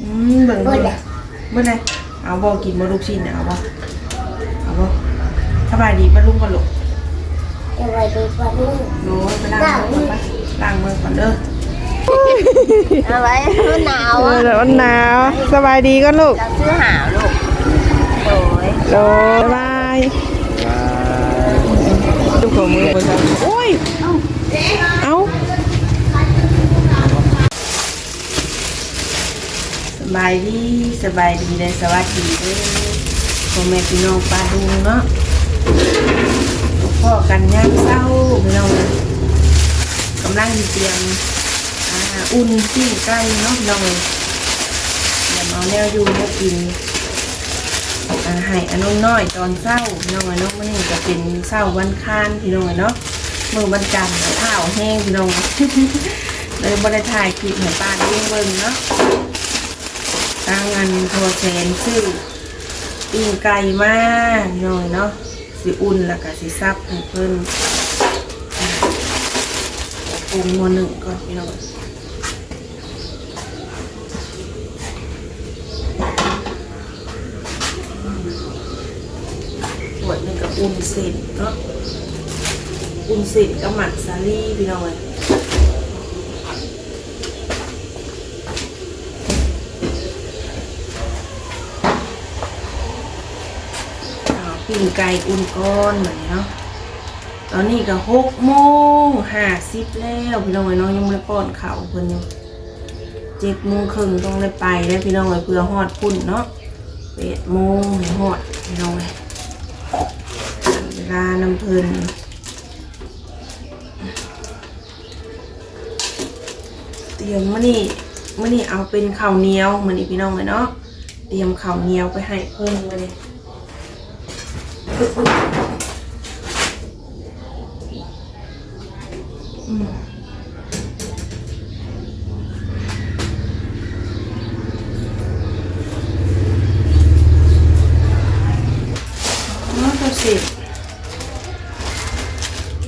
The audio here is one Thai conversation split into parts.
อืมเบิ่งเบิ่งเบิ่งเลยเอาบ่กินบ่ลูกชิ้นน่ะเอาบ่เอาบ่สบายดีป่ะลุงก่อนลูกจะไปดูปลาดุกโน้ยไปล้างมือก่อนไปล้างมือก่อนเด้อเอาไว้มันหนาวเอออะเดี๋ยวมันหนาวสบายดีก่อนลูกเราซื้อหาลูกโดยโดยบายดูของมือไปกันโอ้ย เอาส บายดีสบายดีเลยสวัสดีเด้อพ่อแม่พี่น้องป้าดุงเนาะพ่อกันย่างเศร้าพี่น้องเลยกำลังเตรียมอุ่นปิ้งไก่เนาะพี่น้องเลยเดี๋ยวเอาแนวอยู่ให้กินอาให้อนนน้อยตอนเศร้าพี่น้องเอ้ยเนาะมื้อนี้ก็เป็นเศร้าวันคานพี่น้องเอ้ยเนาะมือวันจันทร์ข้าวแห้งพี่น้องเลยบ่ได้ถ่ายคลิปให้ป้าเลี้ยงเบิ่งเนาะ ทางงานโทรแสนซื้อปิ้งไก่มาพี่น้อยเนาะสิอุ่นแล้วก็สิซับให้เพิ่นอ่าปรุงมอหนึ่งก่อนพี่น้องเอ้ยขวดหนึงกับอุ่นเส้นเนาะอุ่นเส้นกับหมักสาลี่พี่น้องเลยเอา ปิ้งไก่อุ่นก้อนแบบนี้เนาะตอนนี้ก็หกโมงห้าสิบแล้วพี่น้องเลยเนาะยังไม่ได้ป้อนข้าวเพิ่นอยู่เจ็ดโมงครึ่งต้องได้ไปแล้วพี่น้องเลยเพื่อฮอดพุ่นเนาะแปดโมงหอดพี่น้องเลยเวลาน้ำเพลินเตรียมมื่อนี่มื่อนี่เอาเป็นข้าวเหนียวมื่อนี่พี่น้องเลยเนาะเตรียมข้าวเหนียวไปให้เพิ่นมาเลย สิ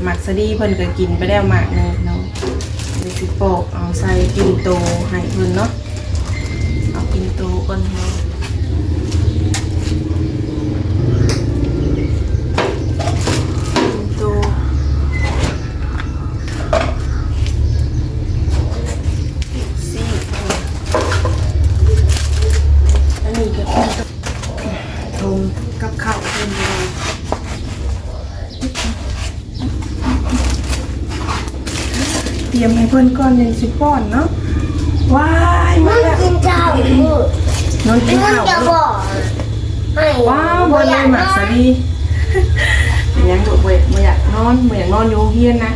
หมักสดีเพิ่นก็กินไปแล้วหมากหนึงเนาะเดี๋ยวสิโปอกเอาใส่ปิ่นโตให้เพิ่นเนาะเอาปิ่นโตก่อนเนาะปิ่นโตสี่อันนี้ก็ปิ่นโตทงกับข้าวเพิ่นเลย เตรียมให้เพื่อนก้อนยังสิป้อนเนาะว้ายมามันแล้วกินเจ้าลูกนอนกินมันข้าวจะบอกให้ว้าวบนเลยหมักสะดีเป็นยังบอกเว้ยมาอยากนอนมาอยากนอนอยู่โรงเฮียนนะ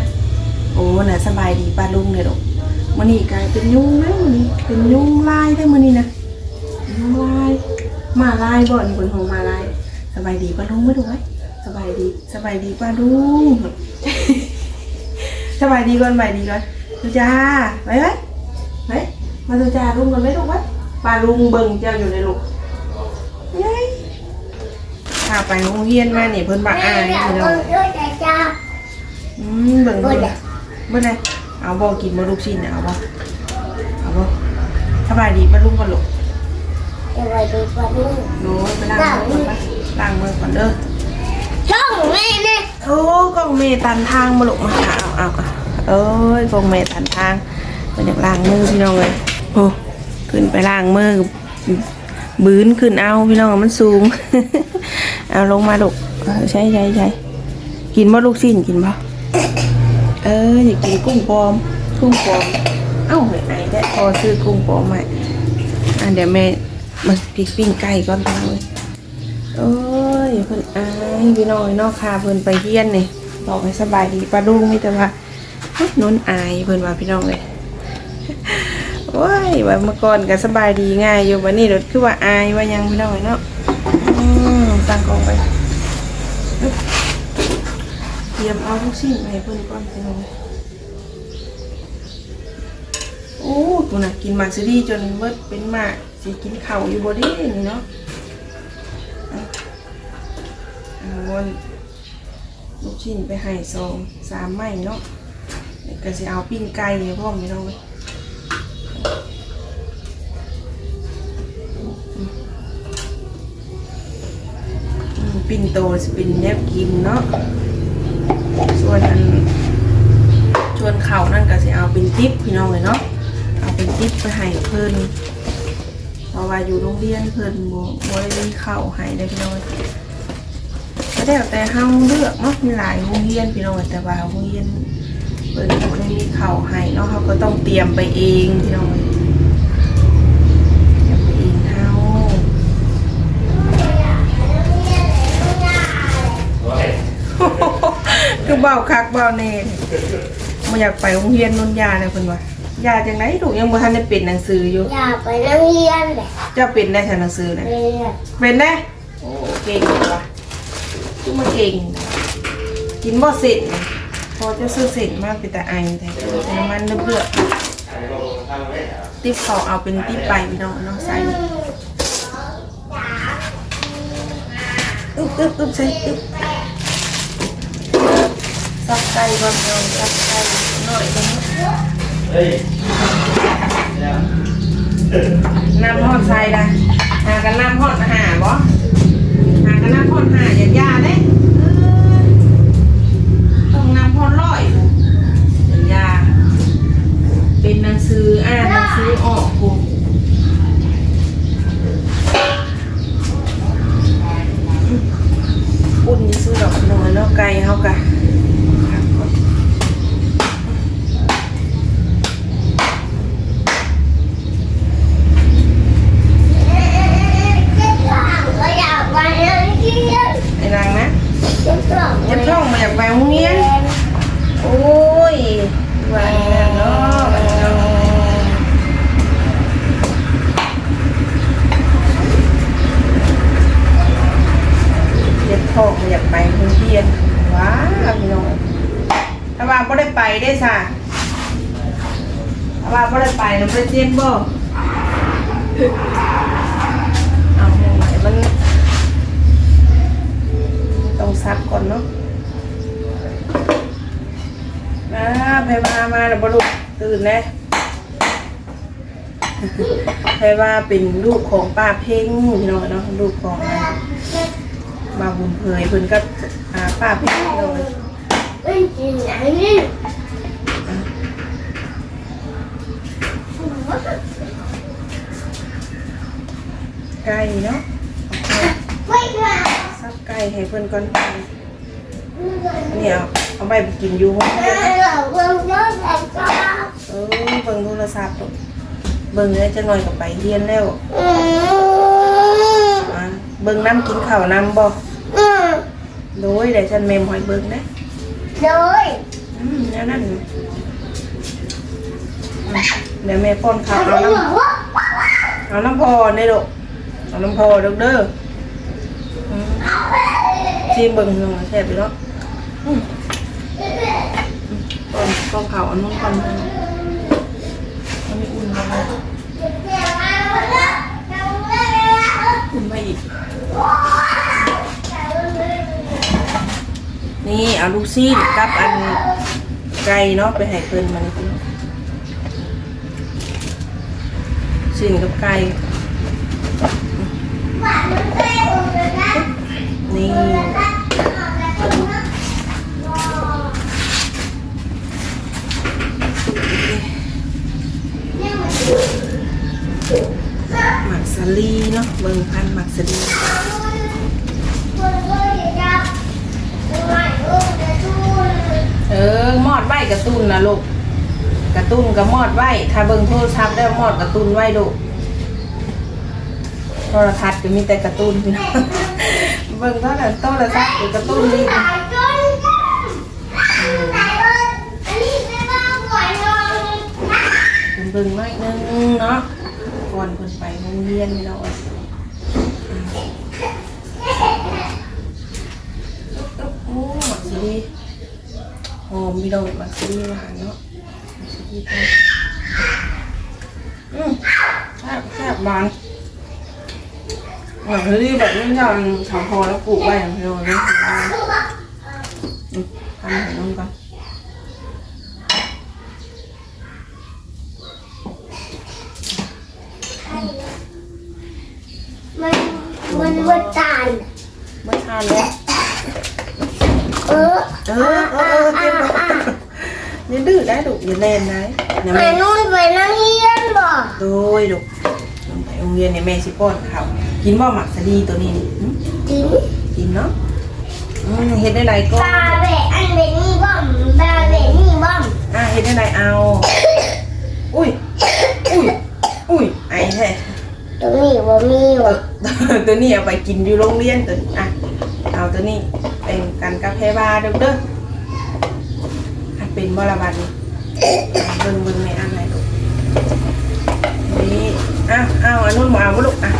โอ้น่ะสบายดีป้าลุงเลยดอกมันนี่กลายเป็นยุงแล้วมันนี่เป็นยุงลายได้มันนี่นะยุงลายมาลายบ่อนบนของมาลาย สบายดีป้าลุงไม่ดูไว้สบายดีสบายดีป้าลุง สบายดีก่อนสบายดีก่อนดูจ้าไปไหมไปมาดูจ้าลุงก่อนไหมลูกไหมปลาลุงเบิ่งเจ้าอยู่ในลูกเย้ยพาไปโรงเรียนมาเนี่ยเพิ่นบักอายแม่พี่น้เอาองด้วยแต่เจ้าอืมเบิ่งเบิ่งเบิ่งเลยเอาบ่กินบ่ลูกชิ้นน่ะเอาบ่เอาบ่สบายดีป้าลุงก่อนลูกจะไปดูปลาดุกโน้ยไปล้างมือก่อนไปล้างมือก่อนเด้อช่องแม่เนี่ย โอ้กองเมตันทางมาลูกมาเอาเอาเอาเอ้ยกองเมตันทางเป็นอยากล้างมือพี่น้องเลยโอ้ขึ้นไปล้างมือบืนขึ้นเอาพี่น้องมันสูง เอาลงมาลูกใช่ใช่ใช่กินบ่ลูกสิ้นกินบ่เอออยากกินกุ้งปลอมกุ้งปลอมเอ้าไอ้ได้พอซื้อกุ้งปลอมมาอะเดี๋ยวแม่มันพริกปิ้งไก่ก่อนพี่น้องเลยโอ้ย เพิ่นอายพี่น้อยเนอกคาเพิ่นไปเฮียนนี่บอกให้สบายดีป้าลุงมีแต่ว่าเฮ้นอายเพิ่นว่าพี่น้องเลยโอ้ยว่าเมื่อก่อนก็สบายดีง่ายอยู่วันนี้รถคือว่าอายว่ายังพี่น้อยเนาะตั้งกองไปเตรียมเอาทุกสิ่งไปให้เพิ่นก่อนพี่น้องโอ้ตัวน่ะกินมาซีดีจนเบิดเป็นหมากสิกินเข้าอยู่บ่ดีนี่เนาะ มนลูกชิ้นไปให้สองสามไม้เนาะก็จะเอาปิ้งไก่พร้อมนี่เนาะปิ้งโตสปินแนบกินเนาะส่วนอันชวนเขานั่นก็จะเอาเป็นติ๊บพี่น้องเลยเนาะเอาเป็นติ๊บไปให้เพิ่นเพราะว่าอยู่โรงเรียนเพิ่นโมโมได้เข่าให้ได้พี่น้อง แล้วแต่เฮาเลือกเนาะมีหลายโรงเรียนพี่น้องแต่ว่าโรงเรียนเพิ่นบ่ได้มีข้าวให้เนาะเฮาก็ต้องเตรียมไปเองพี่น้องเตรียมไปเองเฮาคือเบาคักเบาเน่มาอยากไปโรงเรียนนนยาเลยเพิ่นว่ายาจังไหนถูกยังบ่ทันได้เป็นหนังสืออยู่อย่าไปนักเรียนเลยเจะเป็นได้แต่หนังสือนะเรียนเป็นได้โอ้เก่งเลยว่ะ คือมาเก่ง กินบ่เสร็จพอจะซื้อเสร็จมากเป็นแต่ไอแต่น้ำมันเลือติ๊บเขาเอาเป็นติ๊บไปพี่น้องเนาะใส่อึ๊บอึ๊บอึ๊บใส่อึ๊บซับไก่ก่อนพี่น้องซับไก่หน่อยตรงนี้น้ำฮอดใส่ละหากันน้ำฮอดหาบ่ หากันน้ำฮอดหาอย่าย่าเด้เออต้องน้ำฮอดร้อยอย่าย่าเป็นหนังสืออ่านหนังสือออกกูอุ่นจะซื้อดอกหน่อยแล้วไก่เฮากะครับก่อน เจ็บหลังก็อยากไปนักเรียน ไอ้นางนะ เจ็บหลัง เจ็บท้องมาอยากไปโรงเรียน โอ้ยวันนั้นเนาะวันนั้นเนาะเจ็บท้องมาอยากไปโรงเรียนว้าพี่น้องถ้าว่าไม่ ได้ะว่าไม่ได้ไปเราไปเจ็บบ่เอาหน่มันต้องซักก่อนเนาะอ่าไปมามาแล้วบลุตื่นแล้วใครว่าเป็นลูกของป้าเพ่งพี่น้องเนาะลูกของบาบุญเผยเพิ่นก็ป้าเพ่งพี่น้องเป็นจริง ไหนนี่ไก่เนาะไม่มาซับไก่ให้เพิ่นก่อนอันนี้เอาเอาไปกินอยู่ห้องเรียนไม่นะหลอกเบิ่งเบิ่งแต่ก็เออเบิ่งโทรศัพท์ลูกเบิ่งแล้วจะหน่อยกับไปเรียนแล้วอืมอ่าเบิ่งน้ำกินข้าวน้ำบ่อืมโดยเดี๋ยวฉันเมมหอยเบิ่งนะโดยอืมแล้วนั่นอืม เดี๋ยวแม่ป้อนข้าวเอาเอาไปน้หมดวะำเอาน้ำพอในลูกเอาน้ำพอเด้อเด้ออืมชิมเบิ่งหน่อยแซ่บไปเนาะอืมอืมป้อนป้อนข้าวอันนู้นก่อนมันไม่อุ่นเลยอุ่นไปอีกนี่เอาลูกซีนกับอันไก่เนาะไปให้เพิ่นมันพี่น้อง ซีนกับไก่นี่หมักสลีเนาะเบิ่งพันหมักสลีเออมอดไว้กระตุ้นนะลูก กระตุ้นกับมอดไว้ถ้าเบิ่งโทรศัพท์ได้มอดกระตุ้นไว้ลูโทรทัศน์ก็มีแต่กระตุ้นพี่น้องเบิ่งเท่านั้นโทรศัพท์ก็กระตุ้นนี่เบิ่งน่อยนึงเนาะก่อนเพิ่นไปโรงเรียนพี่น้องโอ้หมักซีดีหอมพี่น้องหมักซีหวานเนาะ ดีไปอืมแซ่บแซ่บหวานหมักซีดีแบบนี้ยังทำพอแล้วปลูกไว้อย่างเดียวเลยอืมทำให้น้องก่อนมันมันมันตายเมื่อทานแล้วเออเออเออเออเจ็บบ่อย่าดื้อได้ลูกอย่าเล่นนะนะไปแม่นู่นไปนั่งเฮียนบ่โดยลูกไปโรงเรียนเนี่ยแม่สิป้อนข้าวกินบ่หมักสลีตัวนี้นี่หึจริงกินเนาะอืมเฮ็ดได้ไรก็ตาเบะอันเบะนี่บ้อมตาเบะนี่บ้อมอะเฮ็ดได้ไรเอา อุ้ยอุ้ยอุ้ยไอ้แท้ตรงนี้บ่มีเอว่ะอตัวนี้เอาไปกินอยู่โรงเรียนตัวนี้อะเอาตัวนี้เป็นกันกาแฟบาร์เด้อเด้ออะ เป็นบละบัดนี้เบิ่งเบิ่งในอันไหนลูกนี่อะเอาอันนู้นมาเอาบ่ลูกอะ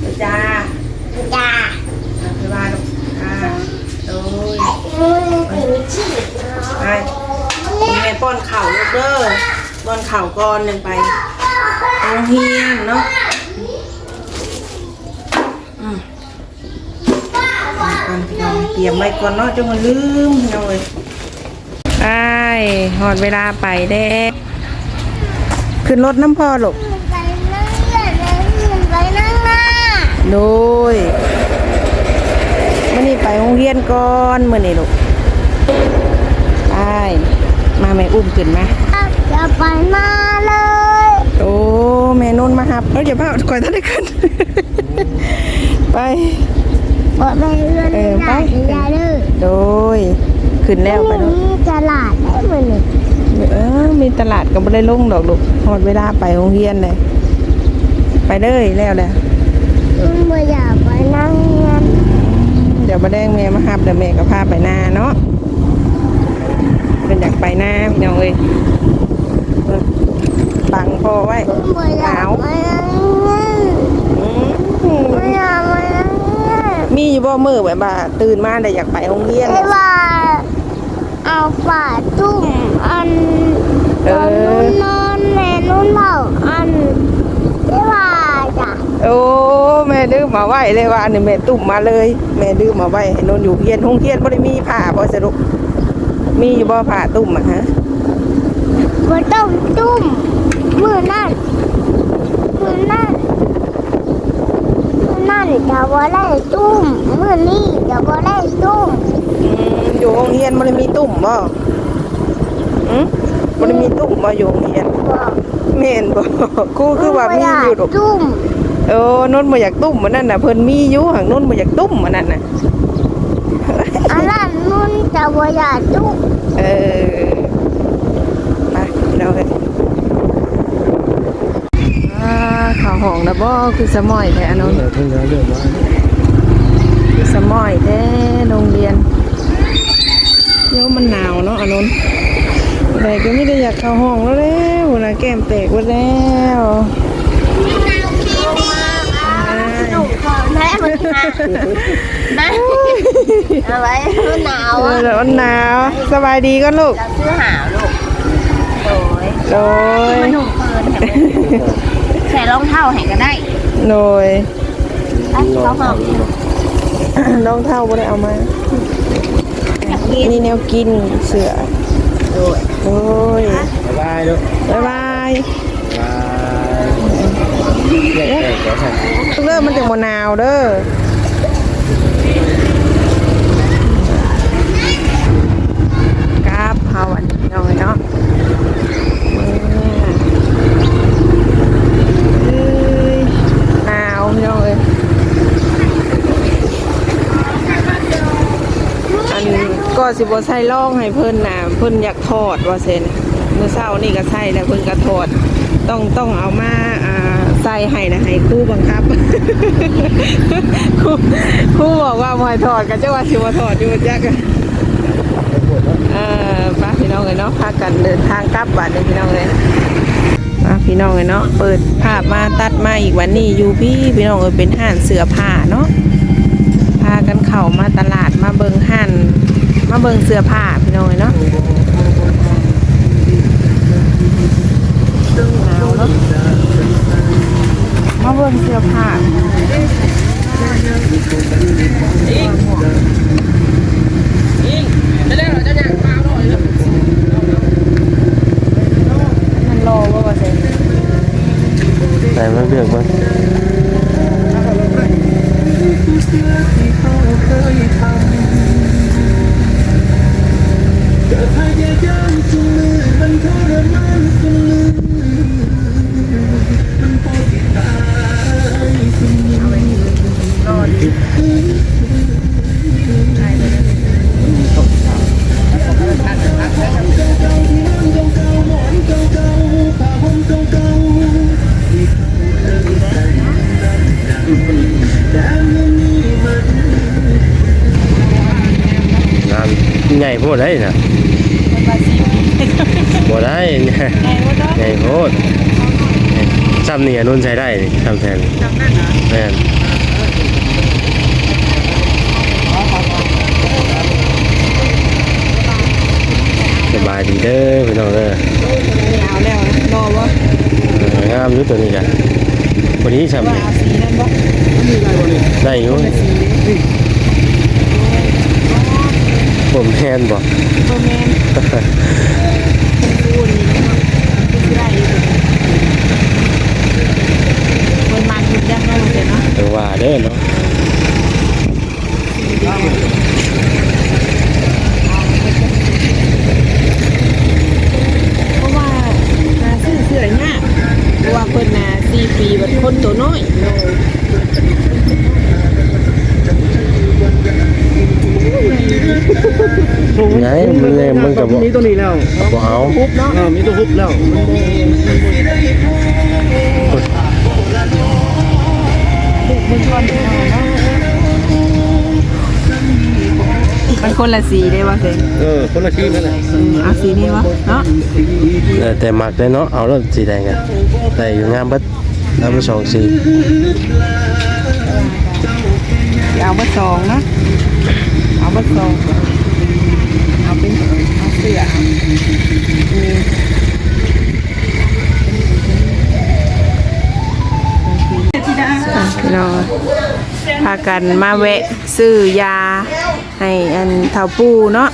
เดี๋ยวจ้าจ้ากาแฟบาร์ลูกอะโอ้ยนู่นเป็นชีพไปมีแม่ป้อนเข่าวลูกเด้อป้อนเข่าวก่อนหนึ่งไปโรงเรียนเนาะอืมก่อนพี่น้องเตรียมไว้ก่อนเนาะจังมันลืมพี่น้องเลยไป หอดเวลาไปเด้ขึ้นรถน้ำพ่อลูกไปนั่งเฮียนไปนั่งหน้าโดยมื่อนี้ไปโรงเรียนก่อนมื่อนี้ลูกไปมาแม่อุ้มขึ้นมาจะไปมาเลยโอ้แม่นุ่นมาครับเราอย่าพลาดก่อนท่านได้ขึ้นไปบอกไปเรื่อยเออไปๆอย่าเลยโดย ขึ้นแล้วไปลูกมีตลาดได้เหมือนนี่เออ มีตลาดก็ไม่ได้ลงดอกลูกหมดเวลาไปโรงเรียนเลย ไปเลยแล้วแหละมันไม่อยากไปนั่งเรียนเดี๋ยวมาแดงแม่มาครับเดี๋ยวแม่ก็พาไปหน้าเนาะเป็นอยากไปหน้าพี่น้องเอ้ยเออบังพอไว้มันไม่อยากไปนั่งเรียนอืมไม่อยากไปนั่งเรียนมีอยู่บ่มือแบบว่าตื่นมาแต่อยากไปโรงเรียนไอ้ว่า เอาฝาจุ่มอันเอตอนอนู้นนอนแม่นู้นเผาอันไอ้ว่าจ้ะโอ้แม่ดื้อมาไว้เลยว่าอันนี้แม่ตุ่มมาเลย แม่ดื้อมาไว้ให้นนอยู่เฮียนห้องเฮียนบ่ได้มีผ้าบ่สรุปมีอยู่บ่ผ้าตุ่มอะฮะบ่ต้องจุ่มมือนั่นมือนั่นมือนั่นจะบ่ได้จุ่มมือนี่จะบ่ได้จุ่ม อืมอยู่ห้องเฮียนบ่ได้มีตุ่มบ่หืมบ่ได้มีตุ่มบ่อยู่โรงเรียนบอกแม่นบ่ครูคือว่ามีอยู่ดอกจุ่มเออนนบ่อยากตุ่มมันนั่นน่ะเพิ่นมีอยู่หังนนบ่อยากตุ่มมันนั่นน่ะอันนั้นนุ่นจะบ่อยากจุ่มเออไปเราเลยอ่าข่าวหองนะบ่คือสมอยแท้อันนนเพิ่งแล้วเรื่องว่าคือสมอยแท้โรงเรียนเดี๋ยว มันหนาวเนาะอันนนอะไรก็ไม่ได้อยากเข้าห้องแล้วแล้วเวลาแก้มแตกหมดแล้วจุ่มก่อนแม่มันหนาวนะเอาไว้มันหนาวเอออะเดี๋ยวมันหนาวสบายดีก็ลูกเราซื้อหาลูกโดยโดยมันหนุ่มเกินแถมใส่รองเท้าให้ก็ได้โดยอะเขาหอมน้องเท่าบ่ได้เอามา นี่แนวกินเสือโดยโอ้ยบ๊ายบายลูกบ๊ายบายบายเรียกเด็กแล้วค่ะเริ่มมันจากมะนาวเด้อครับเฮาอันนี้เอาไว้เนาะเอ้ยหนาวพี่น้องเอ้ยอัน ก็สิบ่ใส่ร่องให้เพิ่นน่ะเพิ่นอยากทอดว่าเซนเมื่อเช้านี่ก็ใส่แล้วเพิ่นก็ทอด ต้องต้องเอามาอ่าใส่ให้นะให้ครู่บังคับครูครูบอกว่าบ่ให้ถอดก็จะว่าสิบ่ถอดอยู่จักเออป้าพี่น้องเอ้ยเนาะพากันเดินทางกลับบ้านเด้อพี่น้องเอ้ยป้าพี่น้องเอ้ยเนาะเปิดภาพมาตัดมาอีกวันนี้อยู่พี่พี่น้องเอ้ยเป็นห้านเสื้อผ้าเนาะพากันเข้ามาตลาดมาเบิงห้าน มาเบิ่งเสื้อผ้าพี่น้องเอ้ยเนาะหนาวเนาะมาเบิ่งเสื้อผ้ามันรอว่าว่าเซ็นแต่ไม่เลือกมั้งเคยทำแต่พยายามทุกมื อมั ใหญ่โพดได้นะบ่ได้เนี่ยใหญ่โพดซ้ำนี่อนุ่นใช้ได้นี่ซ้ำแทนแม่นสบายดีเด้อพี่น้องเด้อเอาแล้วนะรอวะเอองามอยู่ตัวนี้จ้ะวันนี้ซ้ำนี่เอาสีนั่นบ่ได้อยู่ ผมแทนบ่โรแมนคูนี่เนาะคือได้อยู่คนมาคุณยักษ์เนาะเดี๋ยวเนาะเออว่าเด้อเนาะเพราะว่านาซื้อเสื้อเนี่ยากเพราะว่าเพิ่นน่ะ4ปีแบบคนตัวน้อยเนาะ งไงมันเลยมันก็บ่มีตัวนี้แล้วบ่เอาฮุบเนาะมีตัวฮุบแล้วมันคนละสีได้ว่าเซนเออคนละชีนั่นแหละเอาสีนี้วะเนาะแต่มักได้เนาะเอาแล้วสีแดงกันแต่อยู่งามบิดเอาไปสองสีเอาบอร์สองนะเอาบอร์สอง เอาเป็นเอาเสื้อมีอะพี่น้องพากันมาแวะซื้อยา ให้อันเท่าปูเนาะ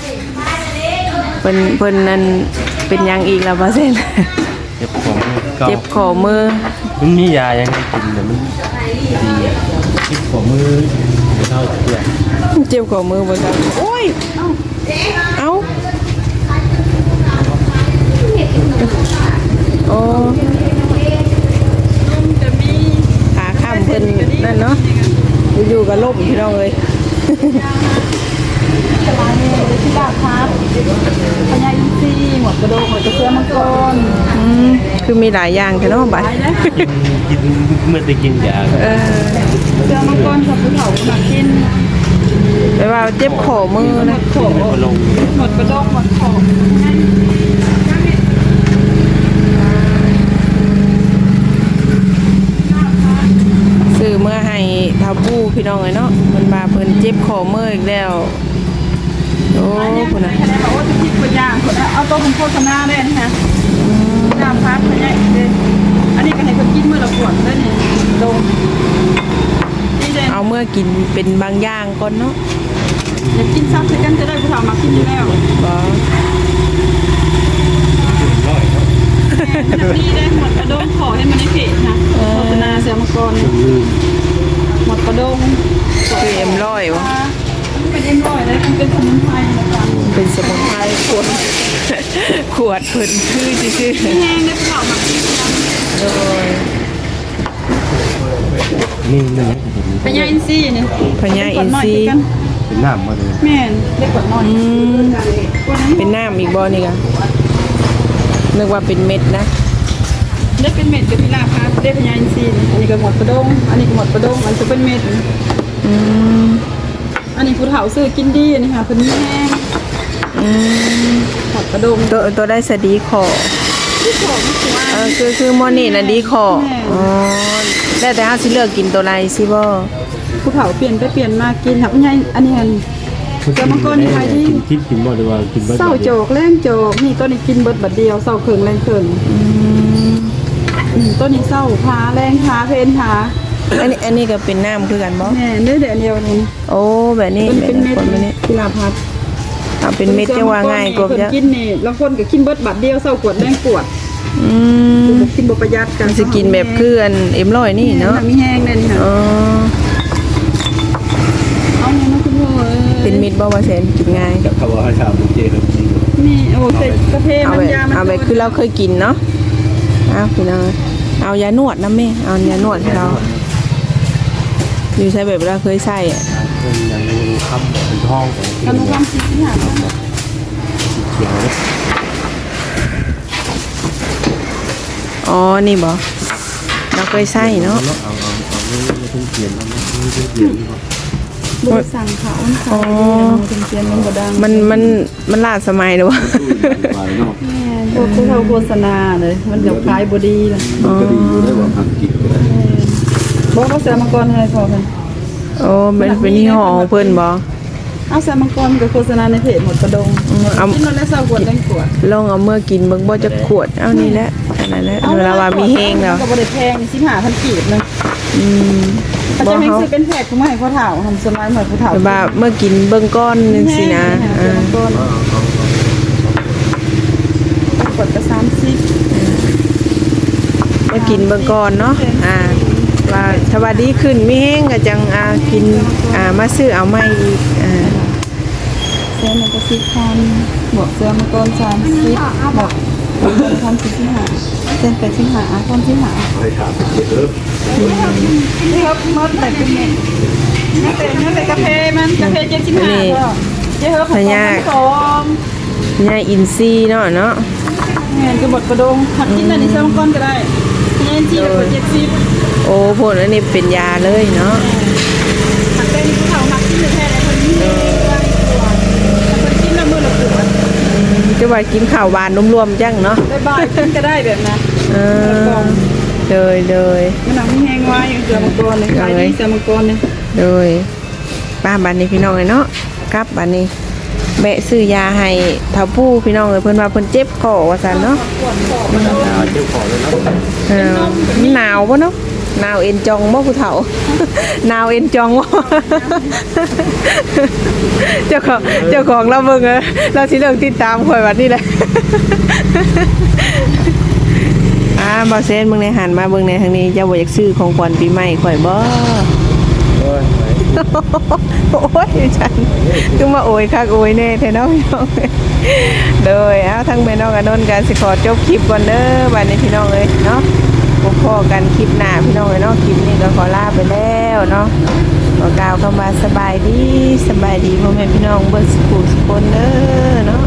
เพิ่นเพิ่นนั่นเป็นหยังอีกแล้วบ่เซ็นเจ็บของเก่าเจ็บขอมือมันมียายังให้กินแต่มันดีอะเจ็บของมือเท่าเพื่อนเจ็บขอมือบ่จังโอ้ย เอ้าโอ้ขาข้ามเพิ่นนั่นเนาะอยู่ๆก็ล่มพี่น้องเลยที่ดาบครับพญาอินทรีหมดกระโดงหมดกระเสื้อมังกรอืมคือมีหลายอย่างแต่เนาะบัดกินเมื่อได้กินยาเออเสื้อมังกรกับผู้เฒ่าหมักกินแปลว่าเจ็บขอมือนะโถก็ลงหมดกระโดงหมดของ ซื้อเมื่อให้ทาบูพี่น้องเลยเนาะเพิ่นว่าเพิ่นเจ็บขอมืออีกแล้วโอ้คุณน่ะแค่ไหนเขาจะคิดปัญญาเอาตัวของโฆษณาได้นะฮะดาบครับพญาอินทรีอันนี้ก็ให้คนกินเมื่อละขวดได้เนี่ยลงนี่เลยเอาเมื่อกินเป็นบางอย่างก่อนเนาะอยากกินซ้ำใส่กันจะได้ผู้เฒ่ามากินอยู่แล้ว บ่ นี่ได้หมดกระโดงขอให้มันในเพจนะโฆษณาเสื้อมังกรหมดกระโดง คือเอ็มร้อยวะ เป็นเอ็มร้อยเลยมันเป็นสมุนไพรนะคะ เป็นสมุนไพรขวด ขวดเพิ่นคือซื่อ แห้งได้เผาหมักกินกันๆโดยนี่นี่พญาอินทรีเนี่ยพญาอินทรีเป็นน้ำมาเลยแม่นได้กดนอนอืมวันนั้นเป็นน้ำอีกบ่อนี่กะนึกว่าเป็นเม็ดนะได้เป็นเม็ดกับพิลาพาได้พญาอินทรีนี่อันนี้ก็หมดกระด้งอันนี้ก็หมดกระด้งอันจะเป็นเม็ดอืมอันนี้ผู้เฒ่าซื้อกินดีนี่ค่ะเพิ่นแห้งอืมหมดกระด้งตัวตัวได้สดีขอ เออคือคือมอนี่น่ะดีขออ๋อแล้วแต่เฮาสิเลือกกินตัวไรสิบ่ผู้เฒ่าเปลี่ยนไปเปลี่ยนมากินค่ะพญาอันนี้อันเจ้ามังกรนี่ขายดีกินทิพย์กินบ่หรือว่ากินบ่เศร้าโจกแรงโจกนี่ตัวนี้กินเบิดบัดเดียวเศร้าเคิงแรงเคิงอืมอืมตัวนี้เศร้าพาแรงพาเพนพาอันนี้อันนี้ก็เป็นน้ำคือกันบ่แม่ได้แต่อันเดียวนี่โอ้แบบนี้มันเป็นเม็ดคนแบบนี้พิลาพัด เอาเป็นเม็ดจะว่าง่ายกว่าเพิ่นจะกินนี่บางคนก็กินเบิดบัดเดียวเศร้ากวดแรงปวดอืมบ่กินบ่ประหยัดกันมันสิกินแบบคืออันเอ็มร้อยนี่เนาะมีแห้งแน่นี่ค่ะอ๋อเอาเนี่ยมาคุณเลยเป็นมิตรบ่ว่าเซนกินง่าย กับเขาว่าให้ชาวบุเจครับจริงนี่โอ้ใส่กาแฟเอามันไปยามันเอาไปคือเราเคยกินเนาะเอาพี่น้องเอายานวดนะแม่เอายานวดให้เรา อยู่ใช้แบบเราเคยใส่อะเป็นอย่างนี้คำเป็นท้องของขนมความคิดที่หาเขียวอ๋อ นี่บ่เราเคยใส่เนาะ เอาเอาเอาไม่ไม่ต้องเขียนแล้วไม่ต้องเขียนดีกว่าบริสั่งเขาอ้นขายเป็นเทียนมันบ่ดังมันมันมันลาดสมัยหรือวะไปเนาะพวกเขาโฆษณาเลย มันเดี๋ยวขายบดีเลยมันก็ดีอยู่ได้ว่าพักกินก็ได้ บอกเขาแซมมังกรให้พอกันโอ้เป็นเป็นยี่ห้อของเพิ่นบ่เอาแซมมังกรกับโฆษณาในเพจหมดกระดงเอากินมันได้สาวขวดได้ขวดลองเอาเมื่อกินเบิ่งบ่จะขวดเอานี่แหละอันนั้นแหละเวลาว่ามีแห้งแล้วก็บ่ได้แพงสิบห้าพันกีบนึงอืมเขาบ่จะให้เฮาซื้อเป็นแพ็คเขามาให้เขาเฒ่าทำสมัยเหมือนเขาเฒ่าแต่ว่าเมื่อกินเบิ่งก้อนนึงสินะอ่าก้อนขวดละสามสิบเมื่อกินเบิ่งก้อนเนาะอ่าว่า ถ้าว่าดีขึ้นมีแห้งก็จังอากินอ่ามาซื้อเอาใหม่อีกอ่าเสื้อมันก็สิบพันบวกเสื้อมังกรสามสิบบวกมังกรสิบห้าเส้นไปสิบห้าอะก้อนสิบห้าให้ชาวบุเจเด้อนี่ครับมดแต่เป็นเนี่ยนี่แต่นี่แต่กาแฟมันกาแฟเจ็ดสิบห้าเจ๊เฮ้ยของของยาอินซีเนาะเนาะงินจะบดกระดงหักกินอันนี้เสื้อมังกรก็ได้งินจีกับเจ็ดสิบ โอ้พวกนั้นนี่เป็นยาเลยเนาะหักเป็นผู้เฒ่าหักกินแท้ๆคนนี้คนกินละมือละขวดจะว่ากินข้าวหวานรวมๆจังเนาะบายบายกินก็ได้แบบนั้นเออเลยเลยมันหนังแห้งไว้เสื้อมังกรเลยขายดีเสื้อมังกรเลยเลยป้าบันนี้พี่น้องเลยเนาะกลับบันนี้แบะซื้อยาให้เท่าผู้พี่น้องเลยเพิ่นว่าเพิ่นเจ็บคอว่าซั่นเนาะเจ้าของเลยเนาะเออมันหนาวบ่เนาะห นาวเอ็นจองบ่ผู้เฒ่านาวเอ็นจองบ่เจ้าของเจ้าของเราเบิ่งเออเราสิเลิกติดตามข่อยวันนี้แหละอ่าบ่เซนเบิ่งในหันมาเบิ่งในทางนี้เจ้าบ่อยากซื้อของขวัญปีใหม่ข่อยบ่โอ้ยไปโอ้ยฉันคือมาโอยคักโอยแน่แท้เนาะพี่น้องเด้อเอาทั้งแม่น้องอนนท์กันสิขอจบคลิปก่อนเด้อบัดนี้พี่น้องเอ้ยเนาะ พบพอกันคลิปหน้าพี่น้องเอ้ยเนาะคลิปนี้ก็ขอลาไปแล้วเนาะขอกล่าวคำว่าสบายดีสบายดีพ่อแม่พี่น้องเบิ่สุขสุขคนเด้อเนาะ